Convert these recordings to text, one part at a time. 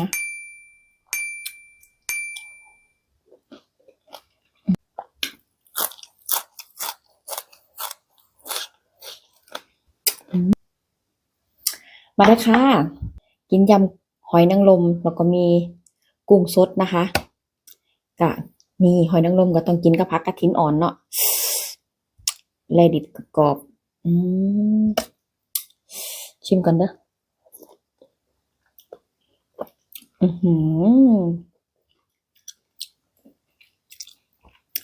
นะ มาเลยค่ะ กินยำหอยนางรมแล้วก็มีกุ้งสดนะคะกะมีหอยนางรมก็ต้องกินกับผักกระถินอ่อนเนาะแลดิบกรอบอืมชิมก่อนเด้อ อือหือ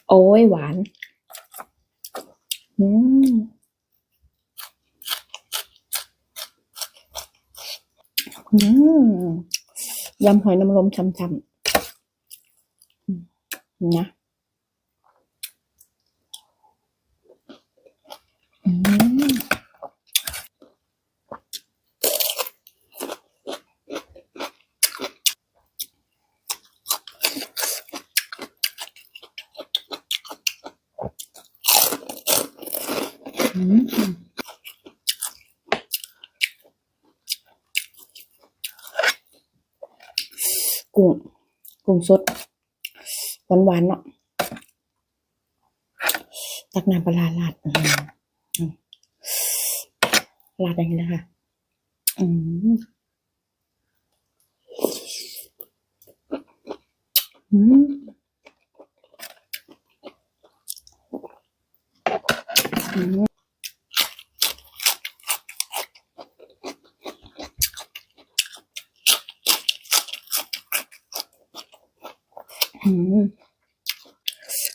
โอ้ยหวาน อืมอืมยำหอยนางรมช้ำๆนะอืมอืม กุ้งกุ้งสดหวานๆเนาะตักน้ำปลาร้าดอืมอืมราดอย่างนี้นะคะ อืมอืมอืมอืม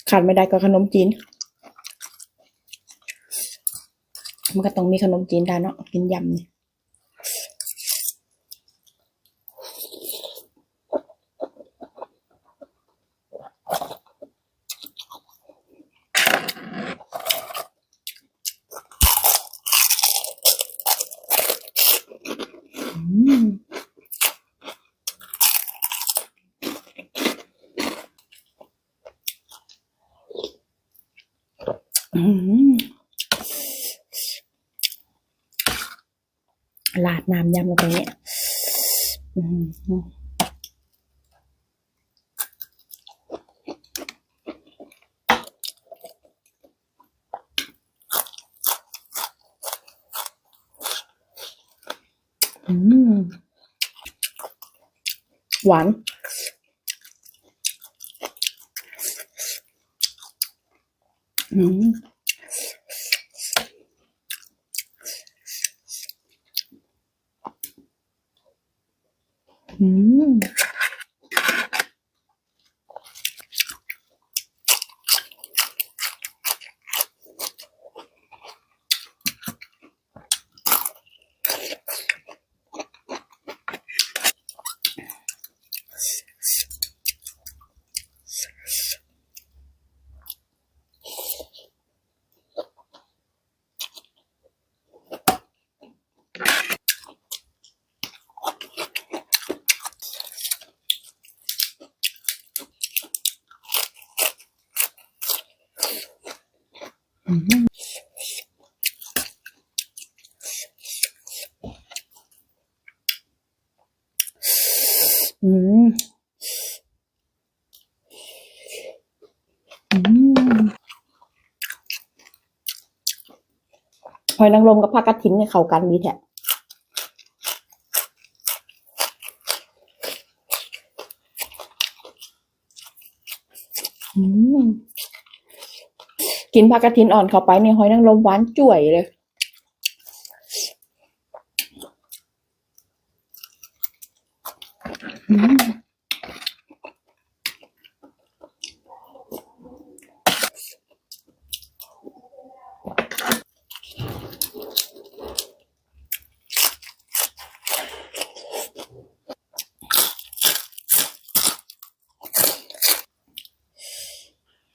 ขาดไม่ได้ก็ขนมจีน มันก็ต้องมีขนมจีนได้เนาะกินยำนี่อืมอืม ลาดน้ำยำลงไปเนี่ยอืมหวาน อืม อืมหอยนางรมกับผักกระถินเนี่ยเข้ากันดีแท้อืม กินผักกระถินอ่อนเข้าไปในหอยนางรมหวานจ่วยเลย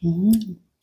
อืม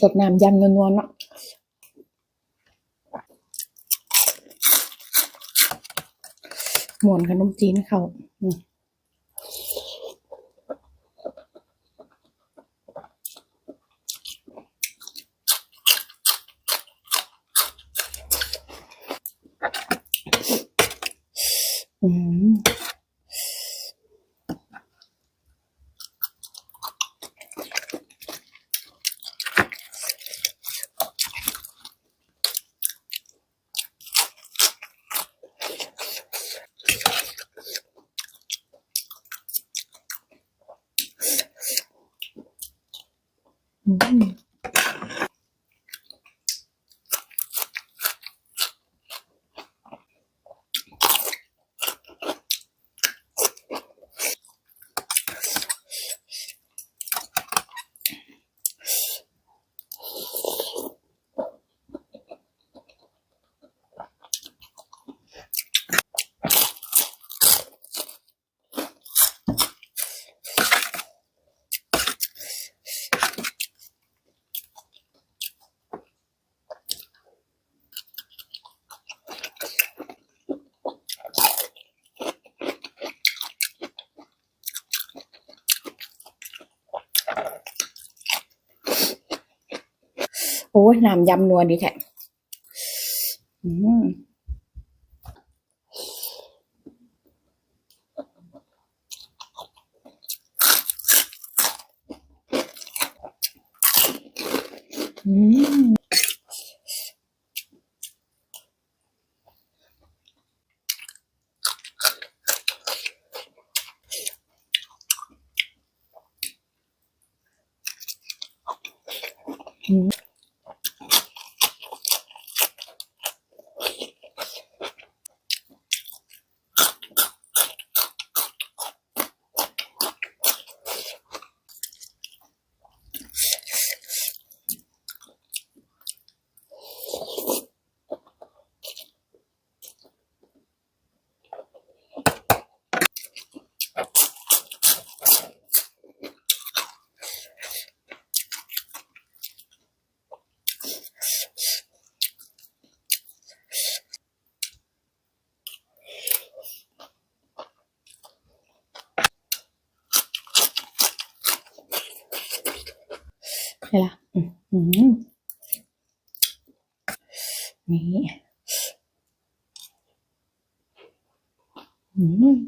สดน้ำยำนวลๆเนาะ หมวนขนมจีนเขาอืมอืม อื โอ้ยน้ำยำนัวดีแท้อืมอืม เลยล่ะอืมอืมนี่อืมอืม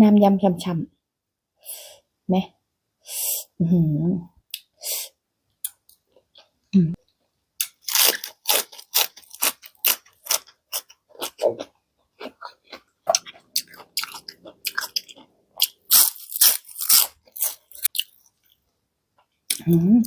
น้ำยำช่ำๆไหมอืออืมอืม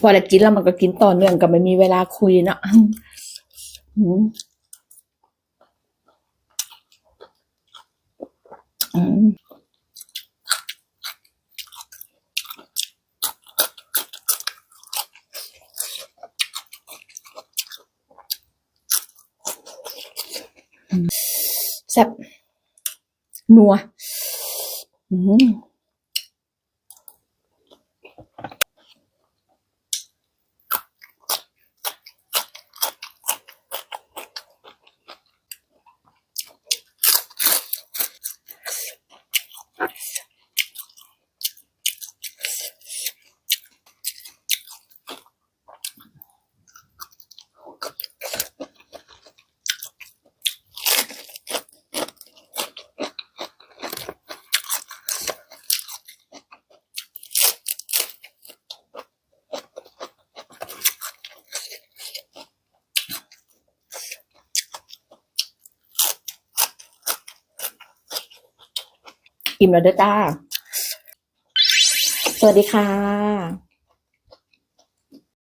พอได้กินแล้วมันก็กินต่อเนื่องกับไม่มีเวลาคุยเนาะอืมอืมแซ่บนัว อืม Okay. อิ่มแล้วเด้อจ้า สวัสดีค่ะ